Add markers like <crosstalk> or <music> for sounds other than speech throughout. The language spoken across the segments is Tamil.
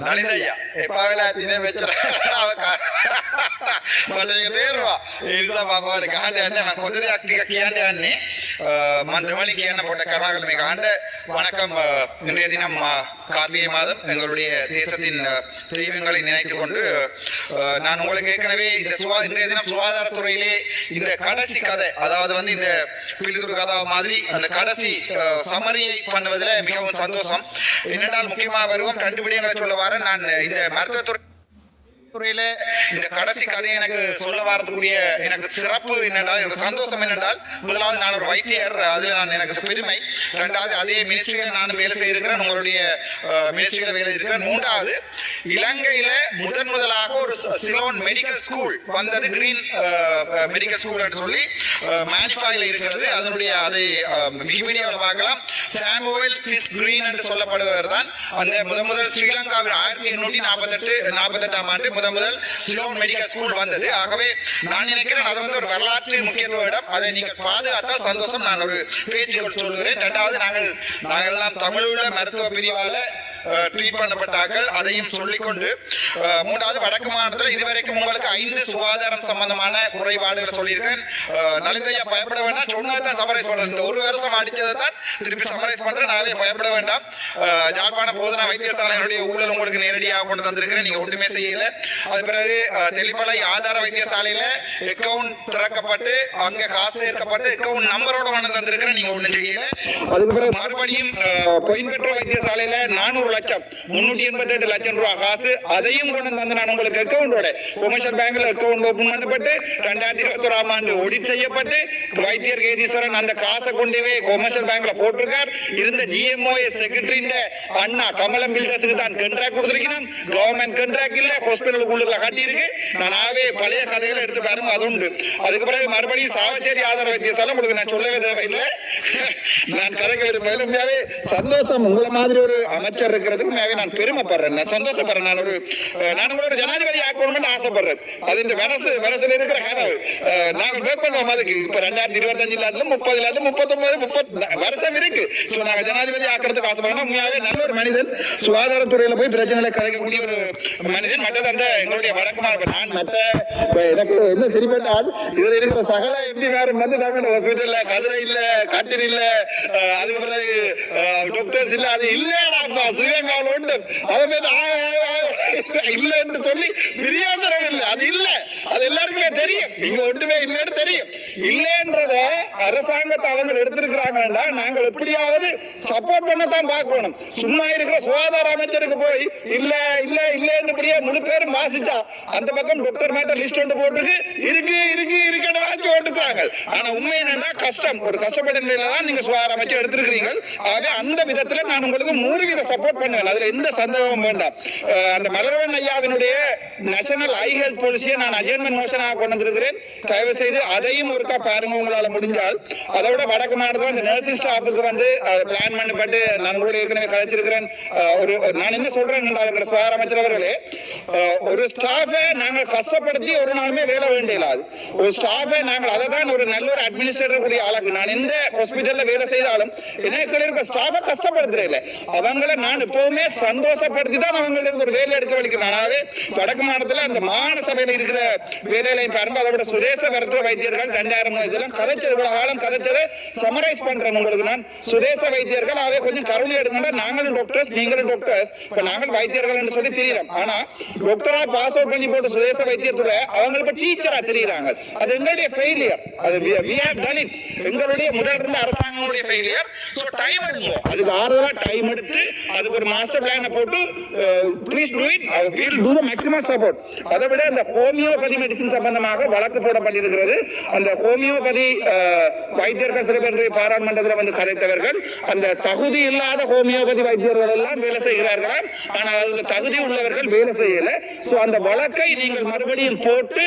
ನಳಿದಯ್ಯ ಎಪ್ಪಾವೆಲ್ಲ ವೆಚ್ಚರ මටක තේරවා ඒනිසා පාපාට ගහන්න යන්න මම කොතද ටික කියන්න යන්නේ மந்திரமணி කියන පොඩ කරාගල මේ ගහන්න வணக்கம் இன்றைய தினம் கார்த்திகை மாதம் எங்களுடைய தேசத்தின் தெய்வங்களை நினைத்து கொண்டு நான் உங்களுக்கு ஏற்கனவே இந்த சுகா இன்றைய தினம் சுகாதாரத்துறையிலே இந்த கடைசி கதை அதாவது வந்து இந்த பில்லுதுரு கதாவை மாதிரி அந்த கடைசி சமரியை பண்ணுவதில் மிகவும் சந்தோஷம் என்னென்றால் முக்கியமாக வருவோம். ரெண்டு விடயங்களை சொல்ல வரேன் நான் இந்த மருத்துவத்துறை துறையில இந்த கடைசி கதை எனக்கு சொல்ல வரதுக்குரிய எனக்கு சிறப்பு என்னென்றால் எனக்கு சந்தோஷம் என்னென்றால் முதலாவது நான் ஒரு வைத்தியர் அது நான் எனக்கு பெருமை. ரெண்டாவது அதே மினிஸ்ட்ரியில் நான் வேலை செய்திருக்கிறேன் உங்களுடைய மினிஸ்ட்ரியில் வேலை செய்திருக்கிறேன். மூன்றாவது இலங்கையில முதன் முதலாக ஒரு சிலோன் மெடிக்கல் ஸ்கூல் வந்தது கிரீன் மெடிக்கல் ஸ்கூல் என்று சொல்லி மேனிஃபாயில் இருக்கிறது. அதனுடைய அதை விக்கிபீடியாவில் பார்க்கலாம். சாமுவேல் ஃபிஸ் கிரீன் என்று சொல்லப்படுவர் தான். அந்த முதன் முதல் ஸ்ரீலங்காவில் ஆயிரத்தி எண்ணூற்றி நாற்பத்தெட்டு நாற்பத்தெட்டாம் ஆண்டு முதன் முதல் சிலோன் மெடிக்கல் ஸ்கூல் வந்தது. ஆகவே நான் நினைக்கிறேன் அது வந்து ஒரு வரலாற்று முக்கியத்துவ இடம். அதை நீங்கள் பாதுகாத்தால் சந்தோஷம். நான் ஒரு பேச்சு சொல்கிறேன் ரெண்டாவது நாங்கள் நாங்கள் எல்லாம் தமிழுள்ள மருத்துவ பிரிவால ட்ரீட் பண்ணப்பட்டார்கள். அதையும் சொல்லிக்கொண்டு மூன்றாவது வடக்கு மாநிலத்தில் இதுவரைக்கும் உங்களுக்கு ஐந்து சுகாதாரம் சம்பந்தமான குறைபாடுகளை சொல்லியிருக்கேன். நலிந்தையா பயப்பட வேண்டாம். சொன்னதான் சமரைஸ் பண்றேன். ஒரு வருஷம் அடிச்சதை தான் திருப்பி சமரைஸ் பண்றேன். நாவே பயப்பட வேண்டாம். ஜாழ்ப்பாண போதனா வைத்தியசாலையினுடைய ஊழல் உங்களுக்கு நேரடியாக கொண்டு தந்திருக்கிறேன். நீங்க ஒன்றுமே செய்யல. அது பிறகு தெளிப்பளை ஆதார வைத்தியசாலையில அக்கவுண்ட் திறக்கப்பட்டு அங்க காசு சேர்க்கப்பட்டு அக்கவுண்ட் நம்பரோட கொண்டு தந்திருக்கிறேன் நீங்க ஒன்றும் செய்யல. அதுக்கு பிறகு மறுபடியும் அஹ், பொயின்பெற்ற வைத்தியசாலையில நானூறு லட்சம். முன்னூத்தி எண்பத்தி எட்டு லட்சம் ரூபாய் காசு. அதையும் கொண்டு வந்து நான் உங்களுக்கு அக்கௌண்டோட கொமர்ஷியல் பேங்க்ல அக்கௌண்ட் ஓபன் பண்ணப்பட்டு ரெண்டாயிரத்தி இருபத்தி ஓராம் ஆண்டு ஒடிட் செய்யப்பட்டு வைத்தியர் கேதீஸ்வரன் அந்த காசை கொண்டு போய் கொமர்ஷியல் பேங்க்ல போட்டிருக்கார். இருந்த ஜிஎம்ஓஏ செக்ரட்டரியின் அண்ணா கமலம் பில்டர்ஸுக்கு தான் கண்ட்ராக்ட் கொடுத்திருக்கணும். கவர்மெண்ட் கண்ட்ராக்ட் இல்ல ஹாஸ்பிட்டல் உள்ளுக்குள்ள கட்டியிருக்கு. நானாவே பழைய கதைகளை எடுத்து பாருங்க அது உண்டு. அதுக்கு பிறகு மறுபடியும் சாவச்சேரி ஆதார வைத்தியசாலை உங்களுக்கு நான் சொல்லவே தேவையில்லை. நான் கதைக்க விரும்பல உண்மையாவே சந்தோஷம். உங்களை மாதிரி ஒரு அமைச்சர் இருக்கிறது உண்மையாவே நான் பெருமைப்படுறேன். நான் சந்தோஷப்படுறேன். நான் ஒரு நான் உங்களோட ஜனாதிபதி ஆக்கணும்னு ஆசைப்படுறேன். அது இந்த மனசு மனசுல இருக்கிற கனவு. நாங்கள் வேக் பண்ணுவோம் அதுக்கு. இப்ப ரெண்டாயிரத்தி இருபத்தஞ்சு லாட்டில் முப்பது லாட்டில் முப்பத்தொன்பது முப்பத்தி வருஷம் இருக்கு. ஸோ நாங்கள் ஜனாதிபதி ஆக்கிறதுக்கு ஆசைப்படுறோம். உண்மையாவே நல்ல ஒரு மனிதன். சுகாதாரத்துறையில போய் பிரச்சனைகளை கலைக்கக்கூடிய ஒரு மனிதன். மற்றது அந்த எங்களுடைய வழக்கமாக நான் மற்ற எனக்கு என்ன சரிப்பட்ட ஆள் இதில் இருக்கிற சகல எம்பி வேறு வந்து தமிழ் ஹாஸ்பிட்டலில் கதிரை இல்லை கட்டில் இல்லை அஹ், அதுக்கு பிறகு டாக்டர்ஸ் இல்லை அது இல்லை சிவகங்காவில் உண்டு. அதே மாதிரி ஆ, ஆ, இல்ல என்று சொல்லி பிரியோசனம் இல்லை. அது இல்ல. அது எல்லாருக்குமே தெரியும். இங்க ஒன்றுமே இல்லைன்னு தெரியும். இல்லைன்றத அரசாங்கத்தை அவங்க எடுத்திருக்கிறாங்கன்னா நாங்கள் எப்படியாவது சப்போர்ட் பண்ணத்தான் பார்க்கணும். சும்மா இருக்கிற சுகாதார அமைச்சருக்கு போய் இல்ல இல்ல இல்லன்னு இப்படியே முழு பேரும் வாசிச்சா அந்த பக்கம் டாக்டர் மேட்ட லிஸ்ட் ஒன்று போட்டுருக்கு இருக்கு இருக்கு இருக்குன்னு வாங்கி ஓட்டுக்கிறாங்க ஆனா உண்மை என்னன்னா கஷ்டம். ஒரு கஷ்டப்பட்ட நிலையில தான் நீங்க சுகாதார அமைச்சர் எடுத்திருக்கிறீங்க ஆக அந்த விதத்துல நான் உங்களுக்கு நூறு வித சப்போர்ட் பண்ணுவேன். அதுல எந்த சந்தேகமும் வேண்டாம். அந்த மலரவன் ஐயாவினுடைய நேஷனல் ஐ ஹெல்த் பாலிசியை நான் அஜென்மெண்ட் மோஷனாக கொண்டு வந்திருக்கிறேன். தயவு செய்து அதையும் ஒருக்கா பாருங்க உங்களால முடிஞ்சால். அதோட வடக்கு மாநிலத்தில் இந்த நர்சிங் ஸ்டாஃபுக்கு வந்து பிளான் பண்ணப்பட்டு நான் கூட ஏற்கனவே கதைச்சிருக்கிறேன். ஒரு நான் என்ன சொல்றேன் என்றால் எங்களுடைய சுகாதார அமைச்சர் அவர்களே ஒரு ஸ்டாஃபை நாங்கள் கஷ்டப்படுத்தி ஒரு நாளுமே வேலை வேண்டியலாது ஒரு ஸ்டாஃபை நாங்கள் அதை தான் ஒரு நல்ல ஒரு அட்மினிஸ்ட்ரேட்டர் கூடிய ஆளாக்கு நான் எந்த ஹாஸ்பிட்டல்ல வேலை செய்தாலும் எனக்கு இருக்க ஸ்டாஃபை கஷ்டப்படுத்துறேன் அவங்கள நான் எப்பவுமே சந்தோஷப்படுத்தி தான் நான் உங்களிடம் ஒரு வேலை எடுக்க வலிக்கிறேன். அதாவது வடக்கு மாநிலத்தில் அந்த மாகாண சபையில் இருக்கிற வேலையிலையும் பாருங்க அதோட சுதேச மருத்துவ வைத்தியர்கள் ரெண்டாயிரம் இதெல்லாம் கதைச்சது இவ்வளவு காலம் கதைச்சதை சமரைஸ் பண்றேன் உங்களுக்கு நான். சுதேச வைத்தியர்கள் அவை கொஞ்சம் கருணை எடுங்க நாங்களும் டாக்டர்ஸ் நீங்களும் டாக்டர்ஸ் இப்ப நாங்கள் வைத்தியர்கள் என்று சொல்லி தெரியலாம் ஆனா டாக்டரா பாஸ் அவுட் பண்ணி போட்டு சுதேச வைத்தியத்துல அவங்க இப்ப டீச்சரா தெரியுறாங்க. அது எங்களுடைய ஃபெயிலியர் அது வி have டன் இட் எங்களுடைய முதல் இருந்த அரசாங்கங்களுடைய ஃபெயிலியர் சோ டைம் எடுங்க. அதுக்கு ஆறுதலா டைம் எடுத்து அதுக்கு ஒரு மாஸ்டர் பிளான போட்டு please do it will do the maximum support அதை விட இந்த ஹோமியோபதி மெடிசின் சம்பந்தமாக வழக்கு போடப்பட்டிருக்கிறது. அந்த ஹோமியோபதி வைத்தியர்கள் சில பேர் பாராளுமன்றத்தில் வந்து கதைத்தவர்கள். அந்த தகுதி இல்லாத ஹோமியோபதி வைத்தியர்கள் எல்லாம் வேலை செய்கிறார்களாம். ஆனால் அதுல தகுதி உள்ளவர்கள் வேலை செய்யல. சோ அந்த வழக்கை நீங்கள் மறுபடியும் போட்டு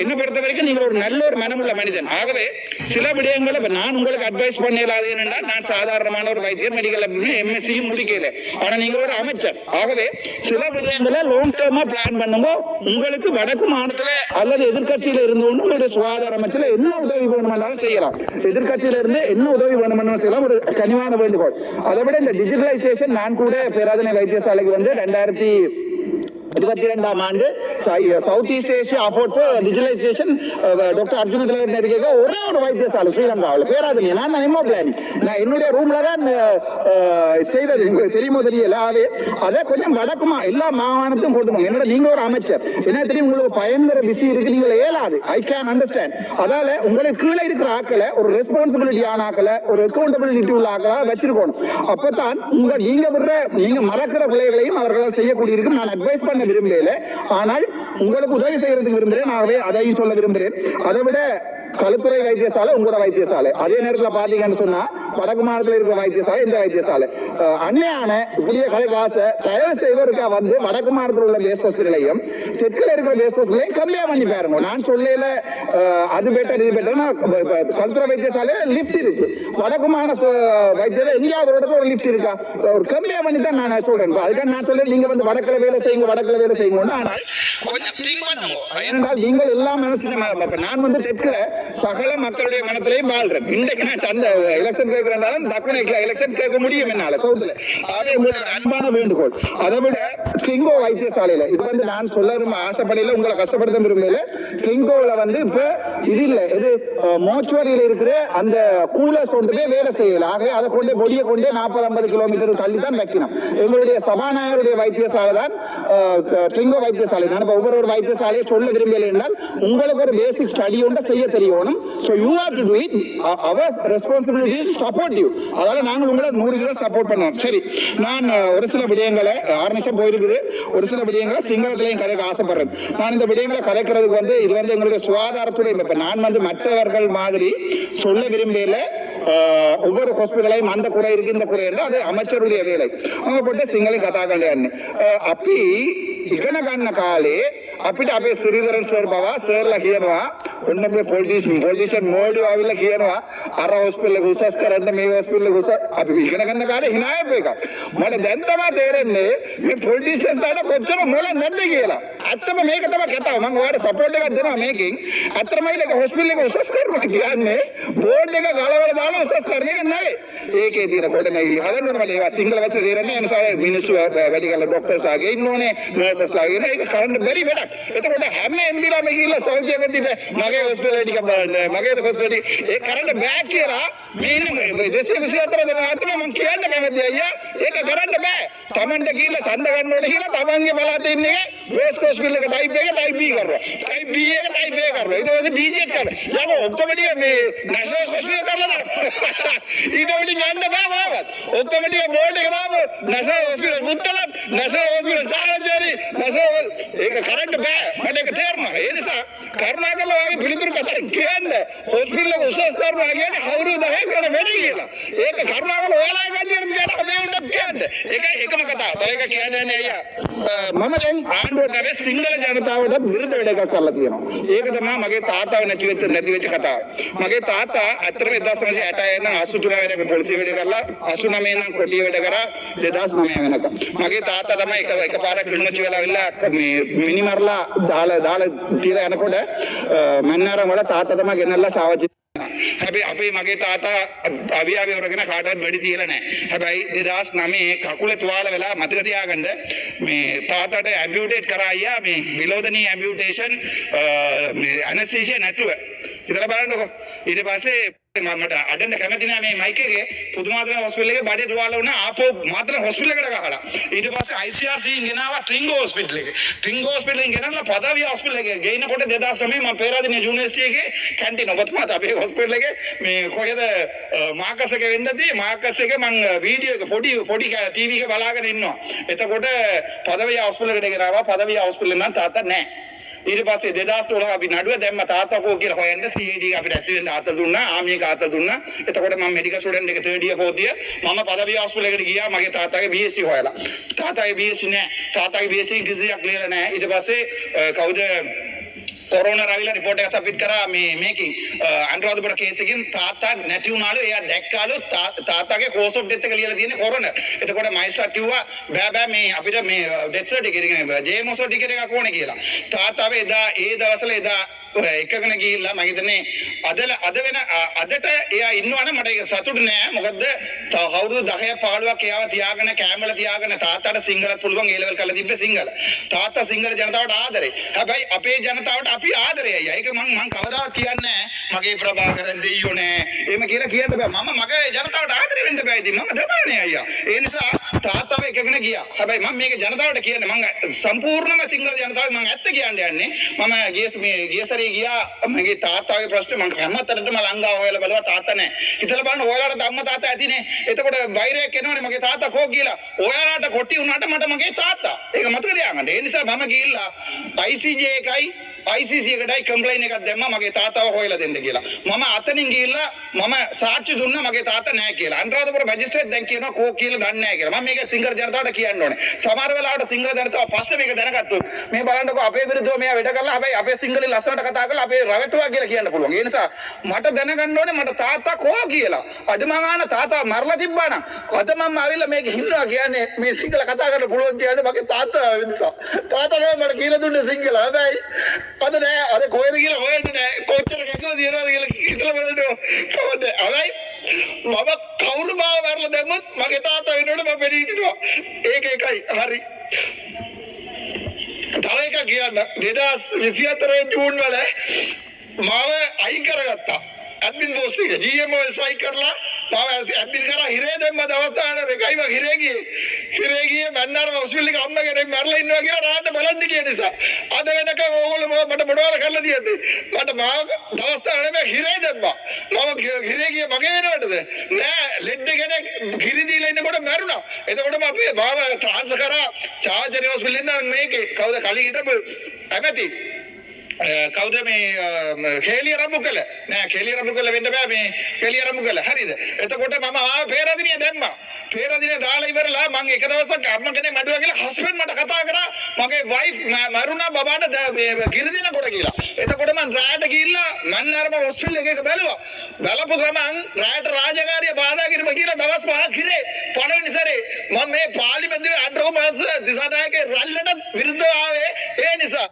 என்னை பொறுத்த வரைக்கும் நீங்கள் ஒரு நல்ல ஒரு மனமுள்ள மனிதன். ஆகவே சில விடயங்களை நான் உங்களுக்கு அட்வைஸ் பண்ணலாது என்னென்றால் நான் சாதாரணமான ஒரு வைத்தியர் மெடிக்கல் எம்எஸ்சியும் நம்பிக்கையில. ஆனா நீங்க ஒரு அமைச்சர். ஆகவே சில விஷயங்கள லாங் டேர்மா பிளான் பண்ணுங்க. உங்களுக்கு வடக்கு மாநிலத்துல அல்லது எதிர்க்கட்சியில இருந்து உங்களுடைய சுகாதார அமைச்சர் என்ன உதவி வேணுமென்றாலும் செய்யலாம். எதிர்க்கட்சியில இருந்து என்ன உதவி வேணுமென்னாலும் செய்யலாம். ஒரு கனிவான வேண்டுகோள். அதை விட இந்த டிஜிட்டலைசேஷன் நான் கூட பேராதனை வைத்தியசாலைக்கு வந்து ரெண்டாயிரத்தி இருபத்தி ரெண்டாம் ஆண்டு South East Asia afford digitalisation doctor Arjun தலைவர் நடிகைக்கு ஒரே ஒரு வைத்தியசாலை ஸ்ரீலங்காவில். பேராது நான் நிமோ பிளானிங் நான் என்னுடைய ரூம்ல தான் செய்தது. உங்களுக்கு தெரியுமோ தெரியல. ஆகவே அதை கொஞ்சம் வடக்குமா எல்லா மாகாணத்தையும் கொண்டு என்னோட நீங்க ஒரு அமைச்சர். என்ன தெரியும்? உங்களுக்கு பயங்கர பிஸி இருக்கு. நீங்க ஏலாது ஐ கேன் அண்டர்ஸ்டாண்ட் அதால உங்களுக்கு கீழே இருக்கிற ஆக்களை ஒரு ரெஸ்பான்சிபிலிட்டி ஆன ஆக்களை ஒரு அக்கௌண்டபிலிட்டி உள்ள ஆக்களை வச்சிருக்கணும். அப்பதான் உங்க நீங்க விடுற நீங்க மறக்கிற பிள்ளைகளையும் அவர்களால் செய்யக்கூடியிருக்கும். நான் அட்வைஸ் பண்ண விரும்பல ஆனால் உங்களுக்கு உதவி செய்யறதுக்கு விரும்புகிறேன். நான் அதையும் சொல்ல விரும்புகிறேன். அதை விட களுத்துறை வைத்தியசாலை உங்களோட வைத்தியசாலை. அதே நேரத்தில் பாத்தீங்கன்னு சொன்னா வடக்கு மாநிலத்தில் இருக்கிற வைத்தியசாலை இந்த வைத்தியசாலை. அன்னையான கதை காசை தயவு செய்வதற்கா வந்து வடக்கு மாநிலத்தில் உள்ள பேஸ் ஹாஸ்பிட்டலையும் தெற்கில் இருக்கிற பேஸ் ஹாஸ்பிட்டலையும் கம்மியா பண்ணி பாருங்க. நான் சொல்லல அது பெட்டர் இது பெட்டர் களுத்துறை வைத்தியசாலையில லிஃப்ட் இருக்கு. வடக்கு மாநில வைத்தியத்தில் எங்கேயாவது இடத்துல ஒரு லிஃப்ட் இருக்கா? ஒரு கம்மியா பண்ணி தான் நான் சொல்றேன். அதுக்காக நான் சொல்றேன் நீங்க வந்து வடக்குல வேலை செய்யுங்க வடக்குல வேலை செய்யுங்க ஆனால் கொஞ்சம் திங்க் பண்ணுங்க. ஏனென்றால் நீங்கள் எல்லாம் மனசுல ம- இப்ப நான் வந்து தெற்குல சகல மக்களுடைய மனத்திலையும் வாழ்றேன். இன்றைக்கு நான் அந்த எலெக்ஷன் கேட்கிறனாலும் டக்குனு எலெக்ஷன் கேட்க முடியும் என்னால. சவுத்துல. ஆகவே உங்களோட அன்பான வேண்டுகோள். அதை விட கிங்கோ வைத்தியசாலையில இது வந்து நான் சொல்ல விரும்ப ஆசைப்படையில உங்களை கஷ்டப்படுத்த விரும்பல கிங்கோல வந்து இப்ப இது இல்ல. இது மோச்சுவரியில இருக்கிற அந்த கூலர்ஸ் ஒன்றுமே வேலை செய்யல. ஆகவே அதை கொண்டு பொடியை கொண்டே நாற்பது ஐம்பது கிலோமீட்டர் தள்ளி தான் வைக்கணும். எங்களுடைய சபாநாயகருடைய வைத்தியசாலை தான் ட்ரிங்கோ வைத்தியசாலை. நான் இப்போ ஒவ்வொரு வைத்தியசாலையை சொல்ல விரும்பல என்றால் உங்களுக்கு ஒரு பேசிக் ஸ்டடி ஒன்று செய்ய போகணும் so you have to do it our responsibility support you அதால் நாங்கள் உங்களை நூறு கிலோ சப்போர்ட் பண்ணோம். சரி. நான் ஒரு சில விடயங்களை ஆறு நிமிஷம் போயிருக்குது. ஒரு சில விடயங்களை சிங்களத்திலையும் கதைக்க ஆசைப்படுறேன். நான் இந்த விடயங்களை கதைக்கிறதுக்கு வந்து இது வந்து எங்களுக்கு சுகாதாரத்துறை இப்போ நான் வந்து மற்றவர்கள் மாதிரி சொல்ல விரும்பல ஒவ்வொரு ஹாஸ்பிட்டலையும் அந்த குறை இருக்கு இந்த குறை இருக்கு. அது அமைச்சருடைய வேலை. அவங்க போட்டு சிங்களையும் சிங்களி கதாகண்டான்னு அப்படி இக்கன காண காலே අපිට අපේ සිරිදරන් සර් බව සර්ලා කියනවා ඔන්න මේ පොලිටිෂන් පොලිටිෂන් මෝඩි ආවිල්ලා කියනවා අර හොස්පිටල් එක උසස් කරන්න මේ හොස්පිටල් එක උසස් අපි ඉගෙන ගන්න කාලේ hina යපු එකක්. මට දැන් තමයි තේරෙන්නේ මේ පොලිටිෂන්ස් ලාට කොච්චර මොළ නැද්ද කියලා. ඇත්තම මේක තමයි කතාව. මම ඔයාලට සපෝට් එකක් දෙනවා මේකෙන්. ඇත්තම මේක හොස්පිටල් එක උසස් කරනවා කියන්නේ බෝඩ් එක ගලවලා දාලා උසස් කරන එක නෙවෙයි. ඒකේ තියෙන කොට නැගිලි හදන්න ඕනේ මට ඒවා සිංහල වැස්ස තේරෙන්නේ නැහැ. ඒ නිසා මිනිස්සු වැඩි කරලා ડોක්ටර්ස් ලාගේ ඉන්න ඕනේ. නර්සස් ලාගේ ඉන්න. ඒක කරන්න බැරි වැඩක්. එතකොට හැම එම්බිලාම ගිහිල්ලා සෞඛ්‍ය වෙද්දිට මගේ හොස්පිටල් ටික බලන්න. මගේ හොස්පිටල් ටික ඒ කරන්න බෑ කියලා මේ ඉන්න දෙසිය විසිහතර දෙනාට මම කියන්න කැමතියි අයියා. ඒක කරන්න බෑ. Tamanට ගිහිල්ලා සඳ ගන්න ඕනේ කියලා Tamanගේ පළාතේ ඉන්නේ වේස් කෝස් බිල් එක ටයිප් එක ටයිප් B කරනවා. ටයිප් B එක ටයිප් A කරනවා. ඊට පස්සේ DJ කරනවා. යකෝ ඔක්කොම ටික මේ නැෂනල් හොස්පිටල් කරලා දානවා. <laughs> ඊට පස්සේ යන්න බෑ මාවත්. ඔක්කොම ටික බෝඩ් එක දාපු නැෂනල් හොස්පිටල් මුත්තලම් නැෂනල් හොස්පිටල් සාජරි නැෂනල් ඒක කරන්න බෑ. මට ඒක තේරෙනවා. ඒ නිසා කරුණාකරලා වගේ පිළිතුරු කතා කියන්න. හොස්පිටල් එක උසස් කරනවා කියන්නේ කවුරුද හේ කරන වැඩි කියලා. ඒක කරුණාකරලා ඔයාලා කන්ටියට කියන අපේ උන්ට කියන්න ඒක එකම කතාව තව එක කියන්නේ නැහැ අයියා මම දැන් ආණ්ඩුවට නැවේ සිංහල ජනතාවටත් විරුද්ධ වැඩ එකක් කරලා තියෙනවා. ඒක තමයි මගේ තාත්තාව නැති වෙච්ච නැති වෙච්ච කතාව. මගේ තාත්තා අතරම 1960 නම් 83 වෙනකම් පොලිසිය වැඩ කරලා 89 නම් කොටිය වැඩ කරා 2009 වෙනකම්. මගේ තාත්තා තමයි එක එකපාරක් කිල්මචි වෙලා අවිල්ලා මේ මිනිමරලා දාලා දාලා තියලා යනකොට මන්නාරම් වල තාත්තා තමයි ගෙනල්ලා සාවජි හැබැයි අපේ මගේ තාතා අවියාවේ වරගෙන කාටවත් වැඩි තියලා නැහැ. හැබැයි 2009 කකුල තුවාල වෙලා මතක තියාගන්න මේ තාතාට ඇම්බියුටේට් කරා අයියා මේ බිලෝදනී ඇම්බියුටේෂන් මේ ඇනස්තීසියා නැතුව. ඉතල බලන්නකො. ඊට පස්සේ මම මට අඩන්න කැමති නෑ මේ මයික් එකේ පුදුමාතර හොස්පිටල් එකේ බඩේ තුවාල වුණා ආපහු මාතර හොස්පිටල් එකට ගහලා. ඊට පස්සේ ICRC ගෙනාවා ට්‍රින්ගෝ හොස්පිටල් එකේ. ට්‍රින්ගෝ හොස්පිටල් එකෙන් ගෙනල්ලා පදවිය හොස්පිටල් එකේ ගේනකොට 2009 මම පේරාදෙණිය යුනිවර්සිටි එකේ කැන්ටින් ඔබතුමාත් අපේ හොස්පිටල් එකේ මේ කොහෙද මාකස් එක වෙන්නදී මාකස් එක මං වීඩියෝ එක පොඩි පොඩි ටීවී එක බලාගෙන ඉන්නවා. එතකොට පදවිය හොස්පිටල් එකට ගෙනාවා පදවිය හොස්පිටල් නම් තාත්තා නැහැ. ඊට පස්සේ 2012 අපි නඩුව දැම්ම තාත්තා කෝ කියලා හොයන්න CAD එක අපිට ඇති වෙන්න ආත දුන්නා ආමි එක ආත දුන්නා. එතකොට මම මෙඩිකල් ස්ටුඩන්ට් එක 3rd year 4th year මම පදවිය හොස්පිටල් එකට ගියා. මගේ තාත්තාගේ BSc හොයලා. තාත්තාගේ BSc නෑ. තාත්තාගේ BSc කිසියක් ලියලා නෑ. ඊට පස්සේ අ, කවුද කොරෝනා රවිලා රිපෝට් එකක් සබ්මිට් කරා මේ මේකේ අ, අනුරාධපුර කේස් එකකින් තාත්තා නැති වුණාලු එයා දැක්කාලු තා- තාත්තාගේ කෝස් ඔෆ් ඩෙත් එක ලියලා තියෙන්නේ කොරෝනා. එතකොට මයිස්ට්‍රාට් කිව්වා බෑ බෑ මේ අපිට මේ ඩෙත් සර්ටිෆිකේට් එක ජේමෝ සර්ටිෆිකේට් එකක් ඕනේ කියලා. තාත්තාව එදා ඒ දවස්වල එදා එකගෙන ගිහිල්ලා මම හිතන්නේ අදල අද වෙන අ- අදට එයා ඉන්නවනම් මට ඒක සතුටු නෑ. මොකද තව අවුරුදු 10 15ක් එයාව තියාගෙන කැමල තියාගෙන තාත්තාට සිංහලත් පුළුවන් ඒ ලෙවල් කරලා තිබ්බේ සිංහල. තාත්තා සිංහල ජනතාවට ආදරේ. හැබැයි අපේ ජනතාවට අපි ආදරේ අයියා. ඒක මං මං කවදාවත් කියන්නේ නෑ. මගේ ප්‍රභාකරන් දෙයියෝ නෑ. එහෙම කියලා කියන්න බෑ. මම මගේ ජනතාවට ආදරේ වෙන්න බෑ ඉතින්. මම දබන්නේ අයියා. ඒ නිසා තාත්තාව එකගෙන ගියා හැබැයි මම මේක ජනතාවට කියන්නේ මං සම්පූර්ණම සිංහල ජනතාව මං ඇත්ත කියන්න යන්නේ මම ගිය මේ ගිය සැරේ ගියා මගේ තාත්තාගේ ප්‍රශ්නේ මං හැමතැනටම ලංගා හොයලා බලුවා තාත්තා නැහැ. හිතලා බලන්න ඔයාලට අම්මා තාත්තා ඇතිනේ. එතකොට වෛරයක් එනවනේ මගේ තාත්තා කෝ කියලා. ඔයාලට කොටි වුණාට මට මගේ තාත්තා. ඒක මතක තියාගන්න. ඒ නිසා මම ගිහිල්ලා ICJ එකයි ICC එකටයි කම්ප්ලයින් එකක් දැම්මා මගේ තාත්තාව හොයලා දෙන්න කියලා. මම අතනින් ගිහිල්ලා මම සාක්ෂි දුන්නා මගේ තාත්තා නැහැ කියලා. අනුරාධපුර මැජිස්ට්‍රේට් දැන් කියනවා කෝ කියලා දන්නේ නැහැ කියලා. මම මේක සිංහල ජනතාවට කියන්න ඕනේ. සමහර වෙලාවට සිංහල ජනතාව පස්සේ මේක දැනගත්තොත් මේ බලන්නකෝ අපේ විරුද්ධව මෙයා වැඩ කරලා හැබැයි අපේ සිංහලෙන් ලස්සනට කතා කරලා අපේ රවටුවා කියලා කියන්න පුළුවන්. ඒ නිසා මට දැනගන්න ඕනේ මට තාත්තා කෝ කියලා. අඩමගාන තාත්තා මරලා තිබ්බා නම් අද මම ආවිල්ලා මේක හින්නවා කියන්නේ මේ සිංහල කතා කරන්න පුළුවන් කියන්නේ මගේ තාත්තා නිසා. තාත්තා තමයි මට කියලා දුන්නේ සිංහල. හැබැයි வந்துட்டேன் அது கோயிலுக்கு போயிட்டேன் கோச்சர் கேட்க வந்து அவை මම කවුරු මාව වැරලා දැම්මත් මගේ තාත්තා වෙනුවට මම මෙදී හිටිනවා ඒක එකයි හරි තව එකක් කියන්න 2024 ජූන් වල මාව අයින් කරගත්තා ඇඩ්මින් බෝස් එක GM ඔය සයි කරලා මාව ඇඩ්මින් කරා හිරේ දැම්ම දවස් ගන්න එකයි මම හිරේ ගියේ හිරේ ගියේ මන්නාර හොස්පිටල් එක අම්ම කෙනෙක් මැරලා ඉන්නවා කියලා රාට බලන්න ගිය නිසා. අද වෙනකම් ඕගොල්ලෝ මම- මට මොනවද කරලා තියන්නේ? මට මාව දවස්තාවන මේ හිරේ දැම්මා. මම හිරේ ගියේ මගේ වෙනවටද? නෑ ලෙඩ් කෙනෙක් කිරි දීලා ඉන්නකොට මැරුණා. එතකොටම අපි මාව ට්‍රාන්ස්ෆර් කරා. චාර්ජර් හොස්පිටල් ඉඳන් මේකේ. කවුද කලින් හිටපු ඇමති? අ, කවුද මේ කේලිය රම්බු කළ? නෑ කේලිය රම්බු කළ වෙන්න බෑ මේ කේලිය රම්බු කළ. හරිද? එතකොට මම ආව පේරදිනිය දැම්මා. පේරදිනිය දාලා ඉවරලා මං එක දවසක් අම්ම කෙනෙක් මැඩුවා කියලා හස්බන්ඩ් මට කතා කරා. මගේ වයිෆ් මරුණා බබාට ද- මේ කිරිදින කොට කියලා. එතකොට මං රාට ගිහිල්ලා මන් අරම හොස්පිටල් එකක බැලුවා. බලපු ගමන් රාට රාජකාරිය බාධා කිරීම කියලා දවස් පහක් හිරේ පළවෙනි සැරේ මම මේ පාර්ලිමේන්තුවේ අඩරෝ මාස දිසානායකගේ රැල්ලට විරුද්ධව ආවේ. ඒ නිසා